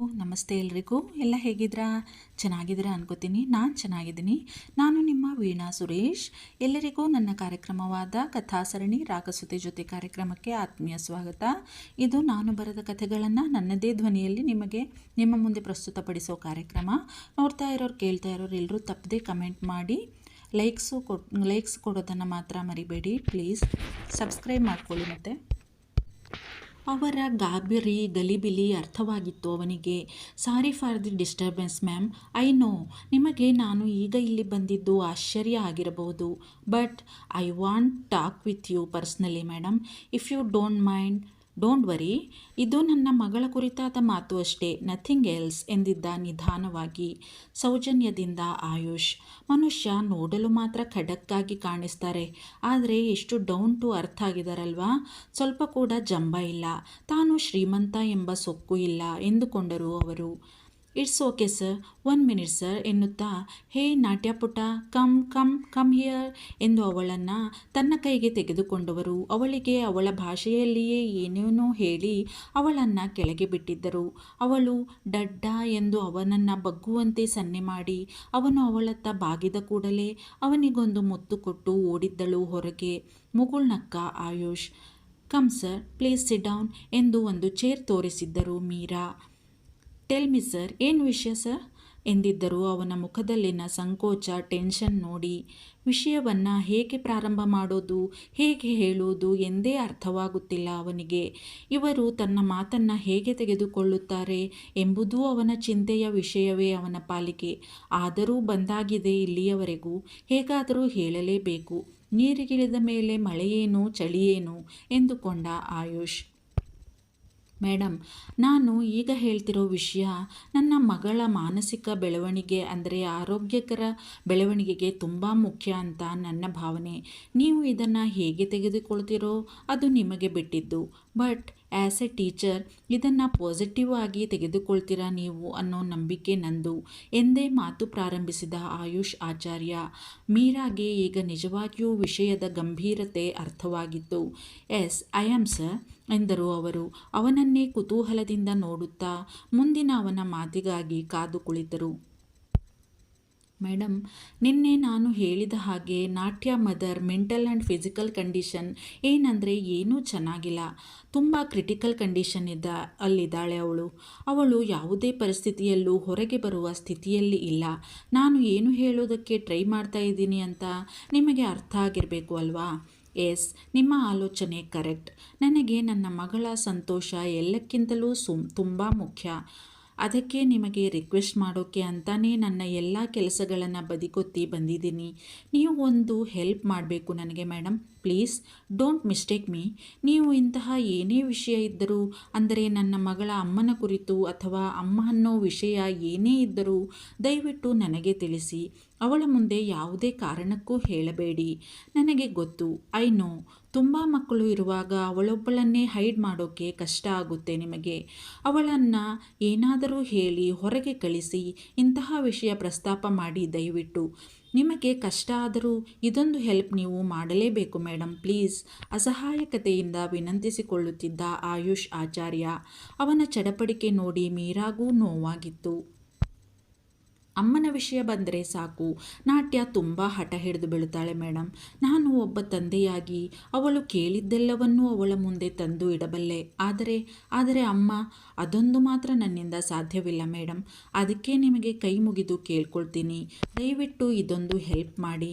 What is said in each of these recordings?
ನಮಸ್ತೆ ಎಲ್ರಿಗೂ. ಎಲ್ಲ ಹೇಗಿದ್ದೀರಾ ಚೆನ್ನಾಗಿದ್ದೀರಾ ಅನ್ಕೋತೀನಿ. ನಾನು ಚೆನ್ನಾಗಿದ್ದೀನಿ. ನಾನು ನಿಮ್ಮ ವೀಣಾ ಸುರೇಶ್. ಎಲ್ಲರಿಗೂ ನನ್ನ ಕಾರ್ಯಕ್ರಮವಾದ ಕಥಾಸರಣಿ ರಾಗಸುತೆ ಜೊತೆ ಕಾರ್ಯಕ್ರಮಕ್ಕೆ ಆತ್ಮೀಯ ಸ್ವಾಗತ. ಇದು ನಾನು ಬರೆದ ಕಥೆಗಳನ್ನು ನನ್ನದೇ ಧ್ವನಿಯಲ್ಲಿ ನಿಮಗೆ ನಿಮ್ಮ ಮುಂದೆ ಪ್ರಸ್ತುತಪಡಿಸೋ ಕಾರ್ಯಕ್ರಮ. ನೋಡ್ತಾ ಇರೋರು, ಕೇಳ್ತಾ ಇರೋರು ಎಲ್ಲರೂ ತಪ್ಪದೆ ಕಮೆಂಟ್ ಮಾಡಿ. ಲೈಕ್ಸು ಕೊಡ್, ಲೈಕ್ಸ್ ಕೊಡೋದನ್ನು ಮಾತ್ರ ಮರಿಬೇಡಿ. ಪ್ಲೀಸ್ ಸಬ್ಸ್ಕ್ರೈಬ್ ಮಾಡ್ಕೊಳ್ಳಿ ಮತ್ತು. ಅವರ ಗಾಬರಿ, ಗಲಿಬಿಲಿ ಅರ್ಥವಾಗಿತ್ತು ಅವನಿಗೆ. Sorry for the disturbance, ma'am. I know. ನಿಮಗೆ ನಾನು ಈಗ ಇಲ್ಲಿ ಬಂದಿದ್ದು ಆಶ್ಚರ್ಯ ಆಗಿರಬಹುದು. But, I want talk with you personally, madam. If you don't mind don't worry ಇದು ನನ್ನ ಮಗಳ ಕುರಿತಾದ ಮಾತು ಅಷ್ಟೇ. ನಥಿಂಗ್ ಎಲ್ಸ್ ಎಂದಿದ್ದ ನಿಧಾನವಾಗಿ. ಸೌಜನ್ಯದಿಂದ ಆಯುಷ್, ಮನುಷ್ಯ ನೋಡಲು ಮಾತ್ರ ಖಡಕ್ಕಾಗಿ ಕಾಣಿಸ್ತಾರೆ. ಆದರೆ ಎಷ್ಟು ಡೌನ್ ಟು ಅರ್ಥ ಆಗಿದಾರಲ್ವಾ? ಸ್ವಲ್ಪ ಕೂಡ ಜಂಬ ಇಲ್ಲ. ತಾನು ಶ್ರೀಮಂತ ಎಂಬ ಸೊಕ್ಕು ಇಲ್ಲ ಎಂದುಕೊಂಡರು ಅವರು. It's okay sir one minute sir ಎನ್ನುತ್ತಾ, ಹೇ ನಾಟ್ಯಪುಟ ಕಮ್ ಕಮ್ ಕಮ್ ಹಿಯರ್ ಎಂದು ಅವಳನ್ನು ತನ್ನ ಕೈಗೆ ತೆಗೆದುಕೊಂಡವರು. ಅವಳಿಗೆ ಅವಳ ಭಾಷೆಯಲ್ಲಿಯೇ ಏನೇನೋ ಹೇಳಿ ಅವಳನ್ನು ಕೆಳಗೆ ಬಿಟ್ಟಿದ್ದರು. ಅವಳು ಡಡ್ಡ ಎಂದು ಅವನನ್ನು ಬಗ್ಗುವಂತೆ ಸನ್ನೆ ಮಾಡಿ, ಅವನು ಅವಳತ್ತ ಬಾಗಿದ ಕೂಡಲೇ ಅವನಿಗೊಂದು ಮುತ್ತು ಕೊಟ್ಟು ಓಡಿದ್ದಳು ಹೊರಗೆ. ಮುಗುಳ್ನಕ್ಕ Ayush come sir please sit down ಎಂದು ಒಂದು ಚೇರ್ ತೋರಿಸಿದ್ದರು ಮೀರಾ. ಟೆಲ್ ಮಿ ಸರ್ ಏನು ವಿಷಯ ಸರ್ ಎಂದಿದ್ದರು ಅವನ ಮುಖದಲ್ಲಿನ ಸಂಕೋಚ ಟೆನ್ಷನ್ ನೋಡಿ ವಿಷಯವನ್ನು ಹೇಗೆ ಪ್ರಾರಂಭ ಮಾಡೋದು, ಹೇಗೆ ಹೇಳುವುದು ಎಂದೇ ಅರ್ಥವಾಗುತ್ತಿಲ್ಲ ಅವನಿಗೆ. ಇವರು ತನ್ನ ಮಾತನ್ನು ಹೇಗೆ ತೆಗೆದುಕೊಳ್ಳುತ್ತಾರೆ ಎಂಬುದೂ ಅವನ ಚಿಂತೆಯ ವಿಷಯವೇ ಅವನ ಪಾಲಿಗೆ. ಆದರೂ ಬಂದಾಗಿದೆ ಇಲ್ಲಿಯವರೆಗೂ, ಹೇಗಾದರೂ ಹೇಳಲೇಬೇಕು. ನೀರಿಗಿಳಿದ ಮೇಲೆ ಮಳೆಯೇನು, ಚಳಿಯೇನು ಎಂದುಕೊಂಡ ಆಯುಷ್. ಮೇಡಮ್ ನಾನು ಈಗ ಹೇಳ್ತಿರೋ ವಿಷಯ ನನ್ನ ಮಗಳ ಮಾನಸಿಕ ಬೆಳವಣಿಗೆ ಅಂದರೆ ಆರೋಗ್ಯಕರ ಬೆಳವಣಿಗೆಗೆ ತುಂಬ ಮುಖ್ಯ ಅಂತ ನನ್ನ ಭಾವನೆ. ನೀವು ಇದನ್ನು ಹೇಗೆ ತೆಗೆದುಕೊಳ್ತಿರೋ ಅದು ನಿಮಗೆ ಬಿಟ್ಟಿದ್ದು. ಬಟ್ ಆ್ಯಸ್ ಎ ಟೀಚರ್, ಇದನ್ನು ಪಾಸಿಟಿವ್ ಆಗಿ ತೆಗೆದುಕೊಳ್ತೀರಾ ನೀವು ಅನ್ನೋ ನಂಬಿಕೆ ನಂದು. ಎಂದೇ ಮಾತು ಪ್ರಾರಂಭಿಸಿದ ಆಯುಷ್ ಆಚಾರ್ಯ, ಮೀರಾಗೆ ಈಗ ನಿಜವಾಗಿಯೂ ವಿಷಯದ ಗಂಭೀರತೆ ಅರ್ಥವಾಗಿತ್ತು. Yes, I am, sir. ಎಂದರು ಅವರು. ಅವನನ್ನೇ ಕುತೂಹಲದಿಂದ ನೋಡುತ್ತಾ ಮುಂದಿನ ಅವನ ಮಾತಿಗಾಗಿ ಕಾದು ಕುಳಿತರು. ಮೇಡಮ್ ನಿನ್ನೆ ನಾನು ಹೇಳಿದ ಹಾಗೆ Natya mother mental and physical condition ಏನಂದರೆ ಏನೂ ಚೆನ್ನಾಗಿಲ್ಲ. ತುಂಬ ಕ್ರಿಟಿಕಲ್ ಕಂಡೀಷನ್ ಇದ್ದ, ಅಲ್ಲಿದ್ದಾಳೆ ಅವಳು. ಅವಳು ಯಾವುದೇ ಪರಿಸ್ಥಿತಿಯಲ್ಲೂ ಹೊರಗೆ ಬರುವ ಸ್ಥಿತಿಯಲ್ಲಿ ಇಲ್ಲ. ನಾನು ಏನು ಹೇಳೋದಕ್ಕೆ ಟ್ರೈ ಮಾಡ್ತಾ ಇದ್ದೀನಿ ಅಂತ ನಿಮಗೆ ಅರ್ಥ ಆಗಿರಬೇಕು ಅಲ್ವಾ? ಎಸ್, ನಿಮ್ಮ ಆಲೋಚನೆ ಕರೆಕ್ಟ್. ನನಗೆ ನನ್ನ ಮಗಳ ಸಂತೋಷ ಎಲ್ಲಕ್ಕಿಂತಲೂ ಸುಮ್, ತುಂಬ ಮುಖ್ಯ. ಅದಕ್ಕೆ ನಿಮಗೆ ರಿಕ್ವೆಸ್ಟ್ ಮಾಡೋಕ್ಕೆ ಅಂತಾನೇ ನನ್ನ ಎಲ್ಲ ಕೆಲಸಗಳನ್ನು ಬದಿಗೊತ್ತಿ ಬಂದಿದ್ದೀನಿ. ನೀವು ಒಂದು ಹೆಲ್ಪ್ ಮಾಡಬೇಕು ನನಗೆ madam please. Don't mistake me. ನೀವು ಇಂತಹ ಏನೇ ವಿಷಯ ಇದ್ದರೂ, ಅಂದರೆ ನನ್ನ ಮಗಳ ಅಮ್ಮನ ಕುರಿತು ಅಥವಾ ಅಮ್ಮ ಅನ್ನೋ ವಿಷಯ ಏನೇ ಇದ್ದರೂ, ದಯವಿಟ್ಟು ನನಗೆ ತಿಳಿಸಿ. ಅವಳ ಮುಂದೆ ಯಾವುದೇ ಕಾರಣಕ್ಕೂ ಹೇಳಬೇಡಿ. ನನಗೆ ಗೊತ್ತು, ಐ ನೋ. ತುಂಬ ಮಕ್ಕಳು ಇರುವಾಗ ಅವಳೊಬ್ಬಳನ್ನೇ ಹೈಡ್ ಮಾಡೋಕ್ಕೆ ಕಷ್ಟ ಆಗುತ್ತೆ ನಿಮಗೆ. ಅವಳನ್ನು ಏನಾದರೂ ಹೇಳಿ ಹೊರಗೆ ಕಳಿಸಿ ಇಂತಹ ವಿಷಯ ಪ್ರಸ್ತಾಪ ಮಾಡಿ ದಯವಿಟ್ಟು. ನಿಮಗೆ ಕಷ್ಟ ಆದರೂ ಇದೊಂದು ಹೆಲ್ಪ್ ನೀವು ಮಾಡಲೇಬೇಕು ಮೇಡಮ್ ಪ್ಲೀಸ್. ಅಸಹಾಯಕತೆಯಿಂದ ವಿನಂತಿಸಿಕೊಳ್ಳುತ್ತಿದ್ದ ಆಯುಷ್ ಆಚಾರ್ಯ ಅವನ ಚಡಪಡಿಕೆ ನೋಡಿ ಮೀರಾಗೂ ನೋವಾಗಿತ್ತು. ಅಮ್ಮನ ವಿಷಯ ಬಂದರೆ ಸಾಕು. ನಾಟ್ಯ ತುಂಬ ಹಠ ಹಿಡಿದು ಬೀಳುತ್ತಾಳೆ ಮೇಡಮ್ ನಾನು ಒಬ್ಬ ತಂದೆಯಾಗಿ, ಅವಳು ಕೇಳಿದ್ದೆಲ್ಲವನ್ನೂ ಅವಳ ಮುಂದೆ ತಂದು ಇಡಬಲ್ಲೆ. ಆದರೆ ಆದರೆ ಅಮ್ಮ, ಅದೊಂದು ಮಾತ್ರ ನನ್ನಿಂದ ಸಾಧ್ಯವಿಲ್ಲ ಮೇಡಮ್ ಅದಕ್ಕೆ ನಿಮಗೆ ಕೈ ಮುಗಿದು ಕೇಳ್ಕೊಳ್ತೀನಿ. ದಯವಿಟ್ಟು ಇದೊಂದು ಹೆಲ್ಪ್ ಮಾಡಿ.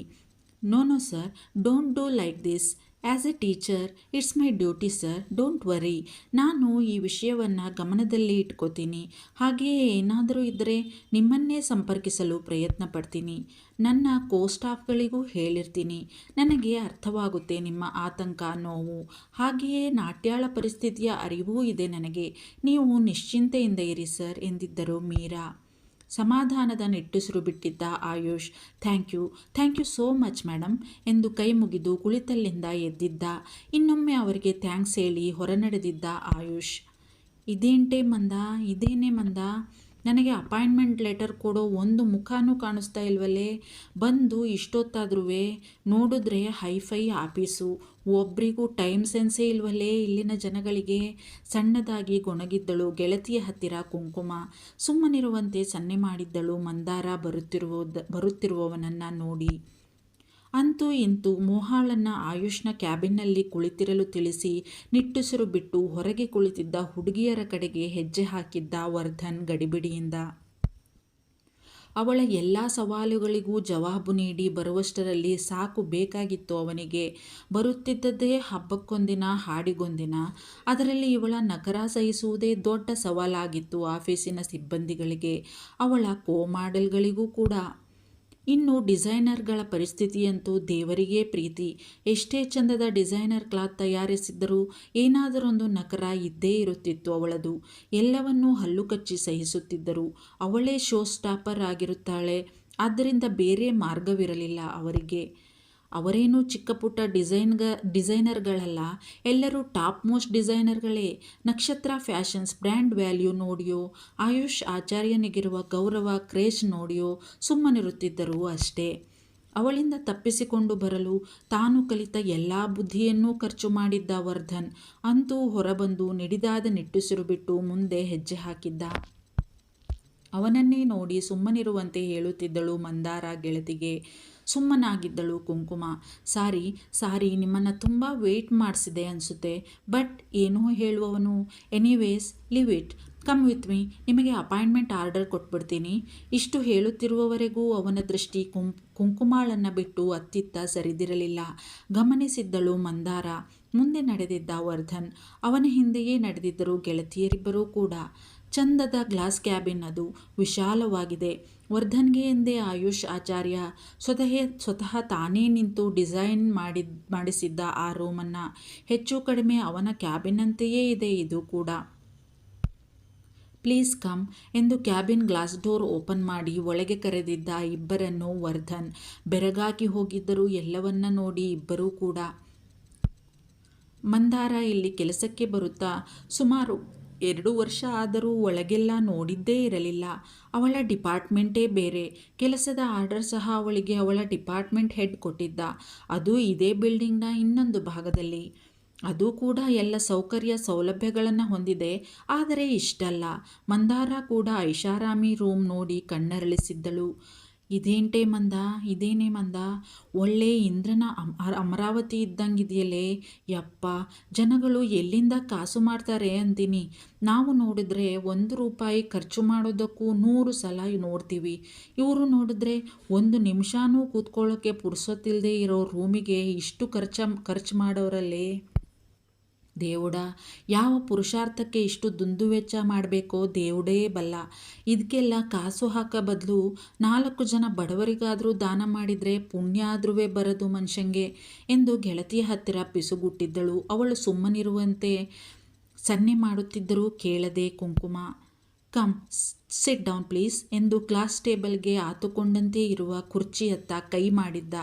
No no sir. Don't do like this. As a teacher it's my duty sir don't worry ನಾನು ಈ ವಿಷಯವನ್ನು ಗಮನದಲ್ಲಿ ಇಟ್ಕೋತೀನಿ. ಹಾಗೆಯೇ ಏನಾದರೂ ಇದ್ದರೆ ನಿಮ್ಮನ್ನೇ ಸಂಪರ್ಕಿಸಲು ಪ್ರಯತ್ನ ಪಡ್ತೀನಿ. ನನ್ನ ಕೋ ಸ್ಟಾಫ್ಗಳಿಗೂ ಹೇಳಿರ್ತೀನಿ. ನನಗೆ ಅರ್ಥವಾಗುತ್ತೆ ನಿಮ್ಮ ಆತಂಕ, ನೋವು. ಹಾಗೆಯೇ ನಾಟ್ಯಾಳ ಪರಿಸ್ಥಿತಿಯ ಅರಿವೂ ಇದೆ ನನಗೆ. ನೀವು ನಿಶ್ಚಿಂತೆಯಿಂದ ಇರಿ ಸರ್ ಎಂದಿದ್ದರು ಮೀರಾ. ಸಮಾಧಾನದ ನಿಟ್ಟುಸಿರು ಬಿಟ್ಟಿದ್ದ Ayush. Thank you. Thank you so much madam ಎಂದು ಕೈ ಮುಗಿದು ಕುಳಿತಲ್ಲಿಂದ ಎದ್ದಿದ್ದ, ಇನ್ನೊಮ್ಮೆ ಅವರಿಗೆ ಥ್ಯಾಂಕ್ಸ್ ಹೇಳಿ ಹೊರನಡೆದಿದ್ದ ಆಯುಷ್. ಇದೇಂಟೇ ಮಂದ? ಇದೇನೇ ಮಂದ? ನನಗೆ ಅಪಾಯಿಂಟ್ಮೆಂಟ್ ಲೆಟರ್ ಕೊಡೋ ಒಂದು ಮುಖಾನು ಕಾಣಿಸ್ತಾ ಇಲ್ವಲ್ಲೇ? ಬಂದು ಇಷ್ಟೊತ್ತಾದ್ರೂ ನೋಡಿದ್ರೆ ಹೈಫೈ ಆಫೀಸು ಒಬ್ಬರಿಗೂ ಟೈಮ್ ಸೆನ್ಸೇ ಇಲ್ವಲ್ಲೇ ಇಲ್ಲಿನ ಜನಗಳಿಗೆ? ಸಣ್ಣದಾಗಿ ಗೊಣಗಿದ್ದಳು ಗೆಳತಿಯ ಹತ್ತಿರ ಕುಂಕುಮ. ಸುಮ್ಮನಿರುವಂತೆ ಸನ್ನೆ ಮಾಡಿದ್ದಳು ಮಂದಾರ ಬರುತ್ತಿರುವ ಬರುತ್ತಿರುವವನನ್ನು ನೋಡಿ. ಅಂತೂ ಇಂತೂ ಮೋಹಾಳನ್ನ ಆಯುಷ್ನ ಕ್ಯಾಬಿನ್ನಲ್ಲಿ ಕುಳಿತಿರಲು ತಿಳಿಸಿ ನಿಟ್ಟುಸಿರು ಬಿಟ್ಟು ಹೊರಗೆ ಕುಳಿತಿದ್ದ ಹುಡುಗಿಯರ ಕಡೆಗೆ ಹೆಜ್ಜೆ ಹಾಕಿದ್ದ ವರ್ಧನ್ ಗಡಿಬಿಡಿಯಿಂದ. ಅವಳ ಎಲ್ಲ ಸವಾಲುಗಳಿಗೂ ಜವಾಬು ನೀಡಿ ಬರುವಷ್ಟರಲ್ಲಿ ಸಾಕು ಬೇಕಾಗಿತ್ತು ಅವನಿಗೆ. ಬರುತ್ತಿದ್ದದ್ದೇ ಹಬ್ಬಕ್ಕೊಂದಿನ, ಹಾಡಿಗೊಂದಿನ. ಅದರಲ್ಲಿ ಇವಳ ನಗರ ಸಹಿಸುವುದೇ ದೊಡ್ಡ ಸವಾಲಾಗಿತ್ತು ಆಫೀಸಿನ ಸಿಬ್ಬಂದಿಗಳಿಗೆ. ಅವಳ ಕೋ ಮಾಡೆಲ್ಗಳಿಗೂ ಕೂಡ ಇನ್ನು ಡಿಸೈನರ್ಗಳ ಪರಿಸ್ಥಿತಿಯಂತೂ ದೇವರಿಗೇ ಪ್ರೀತಿ. ಎಷ್ಟೇ ಚಂದದ ಡಿಸೈನರ್ ಕ್ಲಾತ್ ತಯಾರಿಸಿದ್ದರೂ ಏನಾದರೊಂದು ನಕರ ಇದ್ದೇ ಇರುತ್ತಿತ್ತು ಅವಳದು. ಎಲ್ಲವನ್ನೂ ಹಲ್ಲು ಕಚ್ಚಿ ಸಹಿಸುತ್ತಿದ್ದರು. ಅವಳೇ ಶೋ ಸ್ಟಾಪರ್ ಆಗಿರುತ್ತಾಳೆ. ಆದ್ದರಿಂದ ಬೇರೆ ಮಾರ್ಗವಿರಲಿಲ್ಲ ಅವರಿಗೆ. ಅವರೇನು ಚಿಕ್ಕ ಪುಟ್ಟ ಡಿಸೈನ್ಗ, ಡಿಸೈನರ್ಗಳಲ್ಲ, ಎಲ್ಲರೂ ಟಾಪ್ ಮೋಸ್ಟ್ ಡಿಸೈನರ್ಗಳೇ. ನಕ್ಷತ್ರ ಫ್ಯಾಷನ್ಸ್ ಬ್ರ್ಯಾಂಡ್ ವ್ಯಾಲ್ಯೂ ನೋಡಿಯೋ, ಆಯುಷ್ ಆಚಾರ್ಯನಿಗಿರುವ ಗೌರವ, ಕ್ರೇಜ್ ನೋಡಿಯೋ, ಸುಮ್ಮನಿರುತ್ತಿದ್ದರು ಅಷ್ಟೇ. ಅವಳಿಂದ ತಪ್ಪಿಸಿಕೊಂಡು ಬರಲು ತಾನು ಕಲಿತ ಎಲ್ಲ ಬುದ್ಧಿಯನ್ನೂ ಖರ್ಚು ಮಾಡಿದ್ದ ವರ್ಧನ್. ಅಂತೂ ಹೊರಬಂದು ನಿಡಿದಾದ ನಿಟ್ಟುಸಿರು ಬಿಟ್ಟು ಮುಂದೆ ಹೆಜ್ಜೆ ಹಾಕಿದ್ದ. ಅವನನ್ನೇ ನೋಡಿ ಸುಮ್ಮನಿರುವಂತೆ ಹೇಳುತ್ತಿದ್ದಳು ಮಂದಾರ ಗೆಳತಿಗೆ. ಸುಮ್ಮನಾಗಿದ್ದಳು ಕುಂಕುಮ. ಸಾರಿ ಸಾರಿ, ನಿಮ್ಮನ್ನು ತುಂಬ ವೆಯ್ಟ್ ಮಾಡಿಸಿದೆ ಅನಿಸುತ್ತೆ. ಬಟ್ ಏನೂ ಹೇಳುವವನು. Anyways leave it come with me ನಿಮಗೆ ಅಪಾಯಿಂಟ್ಮೆಂಟ್ ಆರ್ಡರ್ ಕೊಟ್ಬಿಡ್ತೀನಿ. ಇಷ್ಟು ಹೇಳುತ್ತಿರುವವರೆಗೂ ಅವನ ದೃಷ್ಟಿ ಕುಂ, ಕುಂಕುಮಾಳನ್ನು ಬಿಟ್ಟು ಅತ್ತಿತ್ತ ಸರಿದಿರಲಿಲ್ಲ. ಗಮನಿಸಿದ್ದಳು ಮಂದಾರ. ಮುಂದೆ ನಡೆದಿದ್ದ ವರ್ಧನ್. ಅವನ ಹಿಂದೆಯೇ ನಡೆದಿದ್ದರು ಗೆಳತಿಯರಿಬ್ಬರೂ ಕೂಡ. ಚಂದದ ಗ್ಲಾಸ್ ಕ್ಯಾಬಿನ್ ಅದು ವಿಶಾಲವಾಗಿದೆ. ವರ್ಧನ್ಗೆ ಎಂದೇ ಆಯುಷ್ ಆಚಾರ್ಯ ಸ್ವತಃ ಸ್ವತಃ ತಾನೇ ನಿಂತು ಡಿಸೈನ್ ಮಾಡಿ ಮಾಡಿಸಿದ್ದ ಆ ರೂಮನ್ನು. ಹೆಚ್ಚು ಕಡಿಮೆ ಅವನ ಕ್ಯಾಬಿನ್ನಂತೆಯೇ ಇದೆ ಇದು ಕೂಡ. ಪ್ಲೀಸ್ ಕಮ್ ಎಂದು ಕ್ಯಾಬಿನ್ ಗ್ಲಾಸ್ ಡೋರ್ ಓಪನ್ ಮಾಡಿ ಒಳಗೆ ಕರೆದಿದ್ದ ಇಬ್ಬರನ್ನು ವರ್ಧನ್ ಬೆರಗಾಗಿ ಹೋಗಿದ್ದರು ಎಲ್ಲವನ್ನ ನೋಡಿ ಇಬ್ಬರೂ ಕೂಡ. ಮಂದಾರ ಇಲ್ಲಿ ಕೆಲಸಕ್ಕೆ ಬರುತ್ತಾ? ಸುಮಾರು ಎರಡು ವರ್ಷ ಆದರೂ ಒಳಗೆಲ್ಲ ನೋಡಿದ್ದೇ ಇರಲಿಲ್ಲ. ಅವಳ ಡಿಪಾರ್ಟ್ಮೆಂಟೇ ಬೇರೆ. ಕೆಲಸದ ಆರ್ಡರ್ ಸಹ ಅವಳಿಗೆ ಅವಳ ಡಿಪಾರ್ಟ್ಮೆಂಟ್ ಹೆಡ್ ಕೊಟ್ಟಿದ್ದ. ಅದು ಇದೇ ಬಿಲ್ಡಿಂಗ್ನ ಇನ್ನೊಂದು ಭಾಗದಲ್ಲಿ. ಅದು ಕೂಡ ಎಲ್ಲ ಸೌಕರ್ಯ ಸೌಲಭ್ಯಗಳನ್ನು ಹೊಂದಿದೆ. ಆದರೆ ಇಷ್ಟಲ್ಲ. ಮಂದಾರ ಕೂಡ ಐಷಾರಾಮಿ ರೂಮ್ ನೋಡಿ ಕಣ್ಣರಳಿಸಿದ್ದಳು. ಇದೇಂಟೆ ಮಂದ, ಇದೇನೇ ಮಂದ? ಒಳ್ಳೆ ಇಂದ್ರನ ಅಮರಾವತಿ ಇದ್ದಂಗಿದೆಯಲ್ಲೇ ಯಪ್ಪ, ಜನಗಳು ಎಲ್ಲಿಂದ ಕಾಸು ಮಾಡ್ತಾರೆ ಅಂತೀನಿ. ನಾವು ನೋಡಿದ್ರೆ ಒಂದು ರೂಪಾಯಿ ಖರ್ಚು ಮಾಡೋದಕ್ಕೂ ನೂರು ಸಲ ನೋಡ್ತೀವಿ. ಇವರು ನೋಡಿದ್ರೆ ಒಂದು ನಿಮಿಷನೂ ಕೂತ್ಕೊಳ್ಳೋಕ್ಕೆ ಪುರ್ಸೊತ್ತಿಲ್ಲದೆ ಇರೋ ರೂಮಿಗೆ ಇಷ್ಟು ಖರ್ಚ, ಖರ್ಚು ಮಾಡೋರಲ್ಲೇ? ದೇವುಡ, ಯಾವ ಪುರುಷಾರ್ಥಕ್ಕೆ ಇಷ್ಟು ದುಂದುವೆಚ್ಚ ಮಾಡಬೇಕೋ ದೇವುಡೇ ಬಲ್ಲ. ಇದಕ್ಕೆಲ್ಲ ಕಾಸು ಹಾಕೋ ಬದಲು ನಾಲ್ಕು ಜನ ಬಡವರಿಗಾದರೂ ದಾನ ಮಾಡಿದರೆ ಪುಣ್ಯ ಆದ್ರೂ ಬರದು ಮನುಷ್ಯಂಗೆ ಎಂದು ಗೆಳತಿಯ ಹತ್ತಿರ ಪಿಸುಗುಟ್ಟಿದ್ದಳು. ಅವಳು ಸುಮ್ಮನಿರುವಂತೆ ಸನ್ನೆ ಮಾಡುತ್ತಿದ್ದರೂ ಕೇಳದೆ Kumkuma. Come, sit down please ಎಂದು ಕ್ಲಾಸ್ ಟೇಬಲ್ಗೆ ಆತುಕೊಂಡಂತೆ ಇರುವ ಕುರ್ಚಿಯತ್ತ ಕೈ ಮಾಡಿದ್ದ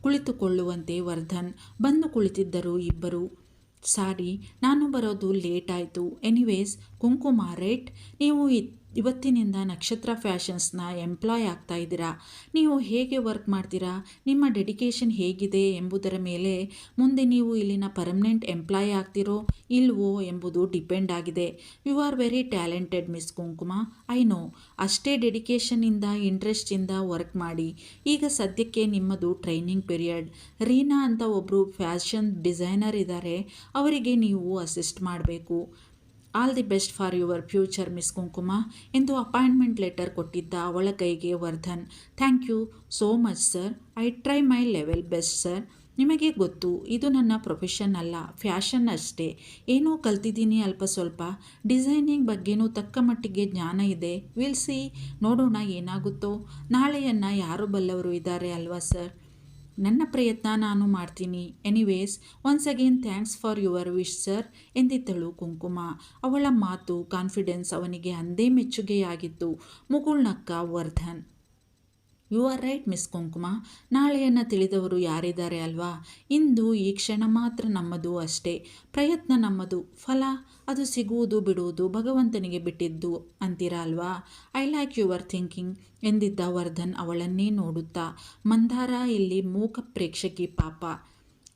ಕುಳಿತುಕೊಳ್ಳುವಂತೆ ವರ್ಧನ್ ಬಂದು ಕುಳಿತಿದ್ದರು ಇಬ್ಬರು. ಸಾರಿ ನಾನು ಬರೋದು ಲೇಟ್ ಆಯಿತು. ಎನಿವೇಸ್ ಕುಂಕುಮ ರೇಟ್ ನೀವು ಇವತ್ತಿನಿಂದ ನಕ್ಷತ್ರ ಫ್ಯಾಷನ್ಸ್ನ ಎಂಪ್ಲಾಯ್ ಆಗ್ತಾ ಇದ್ದೀರಾ? ನೀವು ಹೇಗೆ ವರ್ಕ್ ಮಾಡ್ತೀರಾ? ನಿಮ್ಮ ಡೆಡಿಕೇಶನ್ ಹೇಗಿದೆ ಎಂಬುದರ ಮೇಲೆ ಮುಂದೆ ನೀವು ಇಲ್ಲಿನ ಪರ್ಮನೆಂಟ್ ಎಂಪ್ಲಾಯ್ ಆಗ್ತಿರೋ ಇಲ್ವೋ ಎಂಬುದು ಡಿಪೆಂಡ್ ಆಗಿದೆ. You are very talented miss Kumkuma. I know. ಅಷ್ಟೇ ಡೆಡಿಕೇಶನಿಂದ ಇಂಟ್ರೆಸ್ಟಿಂದ ವರ್ಕ್ ಮಾಡಿ. ಈಗ ಸದ್ಯಕ್ಕೆ ನಿಮ್ಮದು ಟ್ರೈನಿಂಗ್ ಪೀರಿಯಡ್. ರೀನಾ ಅಂತ ಒಬ್ಬರು ಫ್ಯಾಷನ್ ಡಿಸೈನರ್ ಇದ್ದಾರೆ. ಅವರಿಗೆ ನೀವು ಅಸಿಸ್ಟ್ ಮಾಡಬೇಕು. All the best for your future, miss Kumkuma, ಎಂದು ಅಪಾಯಿಂಟ್ಮೆಂಟ್ ಲೆಟರ್ ಕೊಟ್ಟಿದ್ದ ಅವಳ ಕೈಗೆ Vardhan. Thank you so much, sir. I try my level best, sir. ನಿಮಗೆ ಗೊತ್ತು, ಇದು ನನ್ನ ಪ್ರೊಫೆಷನ್ ಅಲ್ಲ, ಫ್ಯಾಷನ್ ಅಷ್ಟೇ. ಏನೋ ಕಲ್ತಿದ್ದೀನಿ ಅಲ್ಪ ಸ್ವಲ್ಪ. ಡಿಸೈನಿಂಗ್ ಬಗ್ಗೆನೂ ತಕ್ಕ ಮಟ್ಟಿಗೆ ಜ್ಞಾನ ಇದೆ. Will see. ನೋಡೋಣ ಏನಾಗುತ್ತೋ. ನಾಳೆಯನ್ನು ಯಾರು ಬಲ್ಲವರು ಇದ್ದಾರೆ ಅಲ್ವಾ, ಸರ್? ನನ್ನ ಪ್ರಯತ್ನ ನಾನು ಮಾಡ್ತೀನಿ. Anyways once again thanks for your wish sir ಎಂದಿದ್ದಳು Kumkuma. ಅವಳ ಮಾತು ಕಾನ್ಫಿಡೆನ್ಸ್ ಅವನಿಗೆ ಅಂದೇ ಮೆಚ್ಚುಗೆಯಾಗಿತ್ತು. ಮುಗುಳ್ನಕ್ಕ Vardhan. You are right miss Kumkuma ನಾಳೆಯನ್ನು ತಿಳಿದವರು ಯಾರಿದ್ದಾರೆ ಅಲ್ವಾ? ಇಂದು ಈ ಕ್ಷಣ ಮಾತ್ರ ನಮ್ಮದು ಅಷ್ಟೇ. ಪ್ರಯತ್ನ ನಮ್ಮದು. ಫಲ, ಅದು ಸಿಗುವುದು ಬಿಡುವುದು ಭಗವಂತನಿಗೆ ಬಿಟ್ಟಿದ್ದು ಅಂತೀರಾ ಅಲ್ವಾ? ಐ ಲೈಕ್ ಯುವರ್ ಥಿಂಕಿಂಗ್ ಎಂದಿದ್ದ ವರ್ಧನ್ ಅವಳನ್ನೇ ನೋಡುತ್ತಾ. ಮಂದಾರ, ಇಲ್ಲಿ ಮೂಕ ಪ್ರೇಕ್ಷಕಿ ಪಾಪ.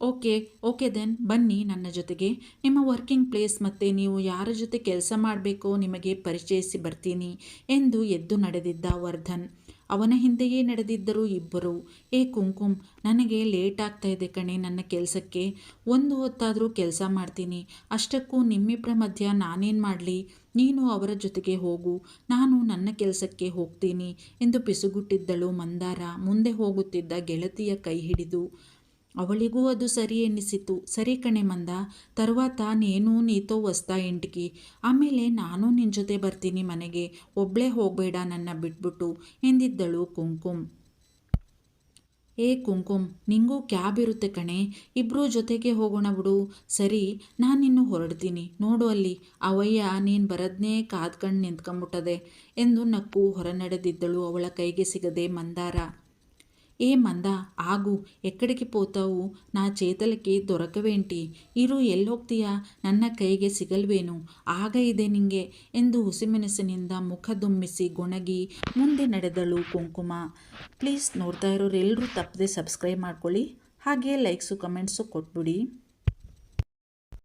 ಓಕೆ ಓಕೆ ದೆನ್ ಬನ್ನಿ ನನ್ನ ಜೊತೆಗೆ. ನಿಮ್ಮ ವರ್ಕಿಂಗ್ ಪ್ಲೇಸ್ ಮತ್ತು ನೀವು ಯಾರ ಜೊತೆ ಕೆಲಸ ಮಾಡಬೇಕೋ ನಿಮಗೆ ಪರಿಚಯಿಸಿ ಬರ್ತೀನಿ, ಎಂದು ಎದ್ದು ನಡೆದಿದ್ದ ವರ್ಧನ್. ಅವನ ಹಿಂದೆಯೇ ನಡೆದಿದ್ದರು ಇಬ್ಬರು, ಏ ಕುಂಕುಮ್, ನನಗೆ ಲೇಟ್ ಆಗ್ತಾ ಇದೆ ಕಣೆ ನನ್ನ ಕೆಲಸಕ್ಕೆ. ಒಂದು ಹೊತ್ತಾದರೂ ಕೆಲಸ ಮಾಡ್ತೀನಿ. ಅಷ್ಟಕ್ಕೂ ನಿಮ್ಮಿಬ್ಬರ ಮಧ್ಯ ನಾನೇನು ಮಾಡಲಿ? ನೀನು ಅವರ ಜೊತೆಗೆ ಹೋಗು. ನಾನು ನನ್ನ ಕೆಲಸಕ್ಕೆ ಹೋಗ್ತೀನಿ ಎಂದು ಪಿಸುಗುಟ್ಟಿದ್ದಳು ಮಂದಾರ, ಮುಂದೆ ಹೋಗುತ್ತಿದ್ದ ಗೆಳತಿಯ ಕೈ ಹಿಡಿದು. ಅವಳಿಗೂ ಅದು ಸರಿ ಎನ್ನಿಸಿತು. ಸರಿ ಕಣೆ ಮಂದ ತರುవాత ನೀನು, ನೀತೋ ವಸ್ತಾ ಇಂಟಿಗೆ ಆಮೇಲೆ ನಾನು ನಿನ್ನ ಜೊತೆ ಬರ್ತೀನಿ ಮನೆಗೆ. ಒಬ್ಬಳೇ ಹೋಗಬೇಡ ನನ್ನ ಬಿಟ್ಬಿಟ್ಟು, ಎಂದಿದ್ದಳು ಕುಂಕುಮ್. ಏ ಕುಂಕುಮ್, ನಿಂಗೂ ಕ್ಯಾಬ್ ಇರುತ್ತೆ ಕಣೆ. ಇಬ್ಬರೂ ಜೊತೆಗೆ ಹೋಗೋಣ ಬಿಡು. ಸರಿ ನಾನಿನ್ನು ಹೊರಡ್ತೀನಿ. ನೋಡು ಅಲ್ಲಿ. ಅವಯ್ಯ, ನೀನು ಬರದ್ನೇ ಕಾದ್ಕಂಡು ನಿಂತ್ಕೊಂಬಿಟ್ಟದೆ ಎಂದು ನಕ್ಕು ಹೊರನಡೆದಿದ್ದಳು ಅವಳ ಕೈಗೆ ಸಿಗದೆ ಮಂದಾರ. ఏ మంద ఆగు ఎక్కడికి పోతావు నా చేతలకి దొరకవేంటి ಇರು ಎಲ್ಲೋಗ್ತೀಯಾ ನನ್ನ ಕೈಗೆ ಸಿಗಲ್ವೇನು ಆಗ ಇದೆ ನಿಂಗೆ ಎಂದು ಹುಸಿಮೆಣಸಿನಿಂದ ಮುಖ ದುಮ್ಮಿಸಿ ಗೊಣಗಿ ಮುಂದೆ ನಡೆದಳು ಕುಂಕುಮ ಪ್ಲೀಸ್ ನೋಡ್ತಾ ಇರೋರು ಎಲ್ಲರೂ ತಪ್ಪದೆ ಸಬ್ಸ್ಕ್ರೈಬ್ ಮಾಡ್ಕೊಳ್ಳಿ ಹಾಗೆ ಲೈಕ್ಸು ಕಮೆಂಟ್ಸು ಕೊಟ್ಬಿಡಿ